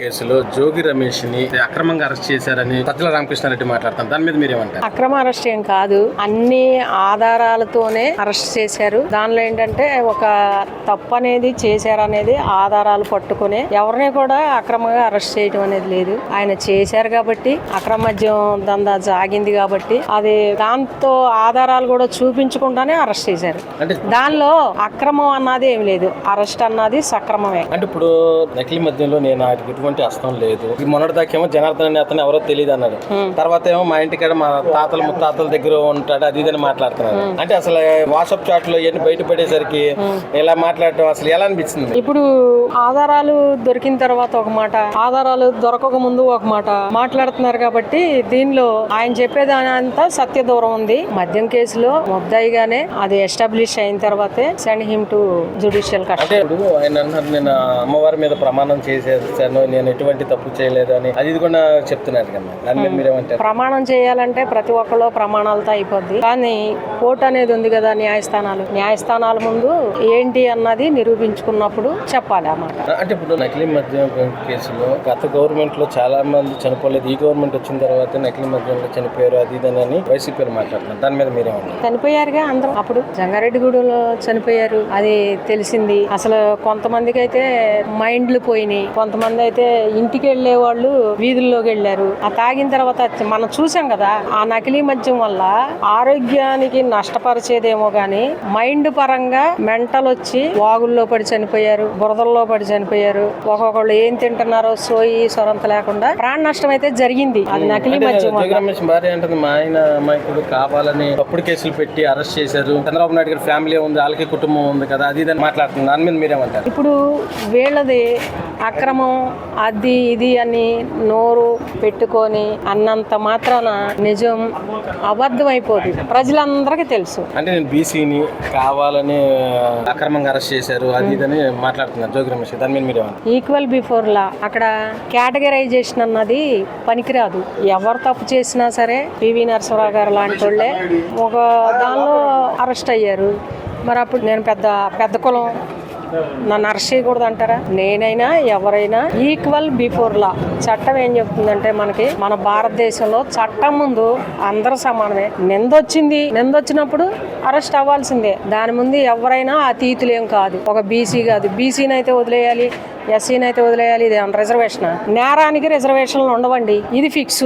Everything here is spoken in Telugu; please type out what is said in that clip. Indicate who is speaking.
Speaker 1: కేసులో జోగి రమేష్ని అక్రమంగా అరెస్ట్ చేశారని సజ్జల రామకృష్ణారెడ్డి మాట్లాడతాను దాని మీద మీరేమంటారు?
Speaker 2: అక్రమ అరెస్ట్ ఏం కాదు. అన్ని ఆధారాలతోనే అరెస్ట్ చేశారు. దానిలో ఏంటంటే ఒక తప్పు అనేది చేశారు అనేది ఆధారాలు పట్టుకుని ఎవరిని కూడా అక్రమంగా అరెస్ట్ చేయడం అనేది లేదు. ఆయన చేశారు కాబట్టి అక్రమ మద్యం దందా జాగింది కాబట్టి అది దాంతో ఆధారాలు కూడా చూపించకుండానే అరెస్ట్ చేశారు. దానిలో అక్రమం అన్నది ఏం లేదు. అరెస్ట్ అన్నది సక్రమమే.
Speaker 1: అంటే ఇప్పుడు నకిలీ మధ్యంలో నేను ఎటువంటి అస్తం లేదు. మొన్నటి దాకేమో జనార్దన్ అనే అతను ఎవరో తెలియదు అన్నారు తర్వాత ఏమో మా ఇంటికాడ మా తాతలు ముత్తాతల దగ్గర ఉంటాడు అది ఇదని మాట్లాడుతున్నారు అంటే అసలు వాట్సాప్ చాట్లో ఇవన్నీ బయటపడేసరికి ఇలా మాట్లాడటం అసలు ఎలా అనిపించింది?
Speaker 2: ఇప్పుడు ఆధారాలు దొరికిన తర్వాత ఒక మాట ఆధారాలు దొరకక ముందు ఒక మాట మాట్లాడుతున్నారు కాబట్టి దీనిలో ఆయన చెప్పేదాని అంతా సత్య దూరం ఉంది. మద్యం కేసులో ముద్దాయిగానే అది ఎస్టాబ్లిష్ అయిన తర్వాతే సెండ్ హిమ్ టు జుడిషియల్
Speaker 1: అంటే
Speaker 2: కస్టడీ
Speaker 1: ఆయన అన్నారు నేను అమ్మవారి మీద ప్రమాణం చేసేసాను నేను ఎటువంటి తప్పు చేయలేదు అని అది ఇది కూడా చెప్తున్నారు కదా మీరేమంటారు?
Speaker 2: ప్రమాణం చేయాలంటే ప్రతి ఒక్కళ్ళు ప్రమాణాలతో అయిపోద్ది. కానీ కోర్టు అనేది ఉంది కదా న్యాయస్థానాలు. న్యాయస్థానాల ముందు ఏంటి అన్నది నిరూపించుకున్నప్పుడు చెప్పాలి అన్నమాట
Speaker 1: అంటే ఇప్పుడు నకిలీ మద్యం కేసులో గత గవర్నమెంట్లో చాలా మంది చనిపోలేదు. ఈ గవర్నమెంట్ వచ్చిన తర్వాత నకిలీ మద్యంలో చనిపోయారు అది ఇది అని వైసీపీ మాట్లాడుతున్నారు. దాని మీద మీరేమంటారు?
Speaker 2: చనిపోయారుగా అందరం. అప్పుడు జంగారెడ్డిగూడెంలో చనిపోయారు. అది తెలిసింది. అసలు కొంతమందికి అయితే మైండ్లు పోయినాయి. కొంతమంది అయితే ఇంటికి వెళ్ళే వాళ్ళు వీధుల్లోకి వెళ్ళారు. ఆ తాగిన తర్వాత మనం చూసాం కదా ఆ నకిలీ మద్యం వల్ల ఆరోగ్యానికి నష్టపరిచేదేమో గాని మైండ్ పరంగా మెంటల్ వచ్చి వాగుల్లో పడి చనిపోయారు బురదల్లో పడి చనిపోయారు. ఒక్కొక్కళ్ళు ఏం తింటున్నారో సోయి సొరంత లేకుండా ప్రాణ నష్టం అయితే జరిగింది. అది నకిలీ మద్యం
Speaker 1: భార్య అంటుంది మా ఆయన అమాయకుడు కావాలని తప్పుడు కేసులు పెట్టి అరెస్ట్ చేశారు. చంద్రబాబు నాయుడు గారి ఫ్యామిలీ ఉంది వాళ్ళకి కుటుంబం ఉంది కదా అది ఇది మాట్లాడుతుంది దాని మీద మీరేమంటారు?
Speaker 2: ఇప్పుడు వీళ్ళది అక్రమం అది ఇది అని నోరు పెట్టుకొని అన్నంత మాత్రాన నిజం అబద్ధం అయిపోదు ప్రజలందరికీ తెలుసు.
Speaker 1: అంటే నేను బీసీని కావాలని అక్రమంగా అరెస్ట్ చేశారు అది ఇది అని మాట్లాడుతున్నారు జోగి రమేష్ దాని మీద మీరేమంటారు
Speaker 2: ఈక్వల్ బిఫోర్ లా. అక్కడ కేటగరైజేషన్ అన్నది పనికిరాదు. ఎవరు తప్పు చేసినా సరే పివి నరసింహరావు గారు లాంటి వాళ్ళే ఒక దానిలో అరెస్ట్ అయ్యారు. మరి అప్పుడు నేను పెద్ద పెద్ద కులం నన్ను అరెస్ట్ అంటారా? నేనైనా ఎవరైనా ఈక్వల్ బిఫోర్ లా చట్టం ఏం చెప్తుందంటే మనకి మన భారతదేశంలో చట్టం ముందు అందరు సమానమే. నిందొచ్చింది నిందొచ్చినప్పుడు అరెస్ట్ అవ్వాల్సిందే. దాని ముందు ఎవరైనా అతీతులేం కాదు. ఒక బీసీ కాదు. బీసీని అయితే వదిలేయాలి ఎస్సీని అయితే వదిలేయాలి ఇది రిజర్వేషన్ నేరానికి రిజర్వేషన్లు ఉండవండి. ఇది ఫిక్స్